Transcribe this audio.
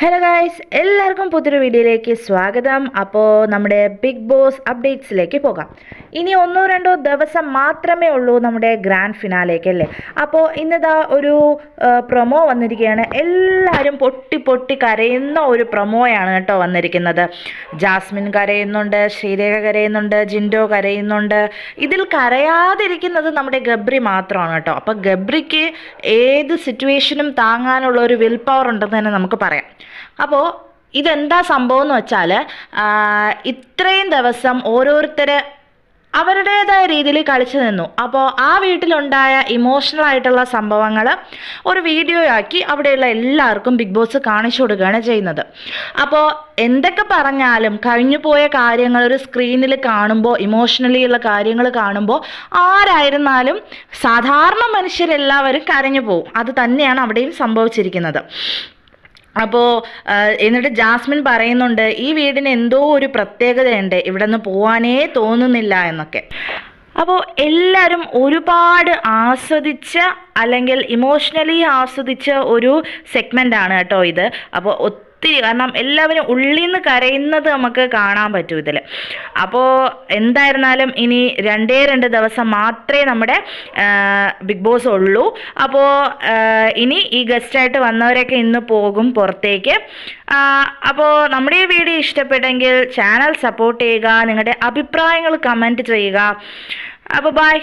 Hello guys എല്ലാവർക്കും പുതിയൊരു വീഡിയോയിലേക്ക് സ്വാഗതം. അപ്പോൾ നമ്മുടെ ബിഗ് ബോസ് അപ്ഡേറ്റ്സിലേക്ക് പോകാം. ഇനി ഒന്നോ രണ്ടോ ദിവസം മാത്രമേ ഉള്ളൂ നമ്മുടെ ഗ്രാൻഡ് ഫിനാലേക്ക് അല്ലേ? അപ്പോൾ ഇന്നിതാ ഒരു പ്രൊമോ വന്നിരിക്കുകയാണ്. എല്ലാവരും പൊട്ടി പൊട്ടി കരയുന്ന ഒരു പ്രൊമോയാണ് കേട്ടോ വന്നിരിക്കുന്നത്. ജാസ്മിൻ കരയുന്നുണ്ട് ശ്രീരേഖ കരയുന്നുണ്ട് ജിൻഡോ കരയുന്നുണ്ട്. ഇതിൽ കരയാതിരിക്കുന്നത് നമ്മുടെ ഗബ്രി മാത്രമാണ് കേട്ടോ. അപ്പോൾ ഗബ്രിക്ക് ഏത് സിറ്റുവേഷനും താങ്ങാനുള്ള ഒരു വിൽ പവർ ഉണ്ടെന്ന് തന്നെ നമുക്ക് പറയാം. അപ്പോൾ ഇതെന്താ സംഭവം എന്ന് വെച്ചാൽ ഇത്രയും ദിവസം ഓരോരുത്തർ അവരുടേതായ രീതിയിൽ കളിച്ചു നിന്നു. അപ്പോൾ ആ വീട്ടിലുണ്ടായ ഇമോഷണൽ ആയിട്ടുള്ള സംഭവങ്ങൾ ഒരു വീഡിയോ ആക്കി അവിടെയുള്ള എല്ലാവർക്കും ബിഗ് ബോസ് കാണിച്ചു കൊടുക്കുകയാണ് ചെയ്യുന്നത്. അപ്പോൾ എന്തൊക്കെ പറഞ്ഞാലും കഴിഞ്ഞു പോയ കാര്യങ്ങൾ ഒരു സ്ക്രീനിൽ കാണുമ്പോൾ ഇമോഷണലി ഉള്ള കാര്യങ്ങൾ കാണുമ്പോൾ ആരായിരുന്നാലും സാധാരണ മനുഷ്യരെല്ലാവരും കരഞ്ഞു പോകും. അത് തന്നെയാണ് അവിടെയും സംഭവിച്ചിരിക്കുന്നത്. അപ്പോൾ എന്നിട്ട് ജാസ്മിൻ പറയുന്നുണ്ട് ഈ വീടിന് എന്തോ ഒരു പ്രത്യേകതയുണ്ട്. ഇവിടെ നിന്ന് പോവാനേ തോന്നുന്നില്ല എന്നൊക്കെ. അപ്പോൾ എല്ലാവരും ഒരുപാട് ആസ്വദിച്ച അല്ലെങ്കിൽ ഇമോഷണലി ആസ്വദിച്ച ഒരു സെഗ്മെന്റ് ആണ് കേട്ടോ ഇത്. അപ്പോൾ ഒത്തിരി. കാരണം എല്ലാവരും ഉള്ളിൽ നിന്ന് കരയുന്നത് നമുക്ക് കാണാൻ പറ്റും ഇതിൽ അപ്പോൾ എന്തായിരുന്നാലും ഇനി രണ്ടേ രണ്ട് ദിവസം മാത്രമേ നമ്മുടെ ബിഗ് ബോസ് ഉള്ളൂ. അപ്പോൾ ഇനി ഈ ഗസ്റ്റായിട്ട് വന്നവരൊക്കെ ഇന്ന് പോകും പുറത്തേക്ക്. അപ്പോൾ നമ്മുടെ ഈ വീഡിയോ ഇഷ്ടപ്പെട്ടെങ്കിൽ ചാനൽ സപ്പോർട്ട് ചെയ്യുക നിങ്ങളുടെ അഭിപ്രായങ്ങൾ കമന്റ് ചെയ്യുക. അപ്പോൾ ബായ്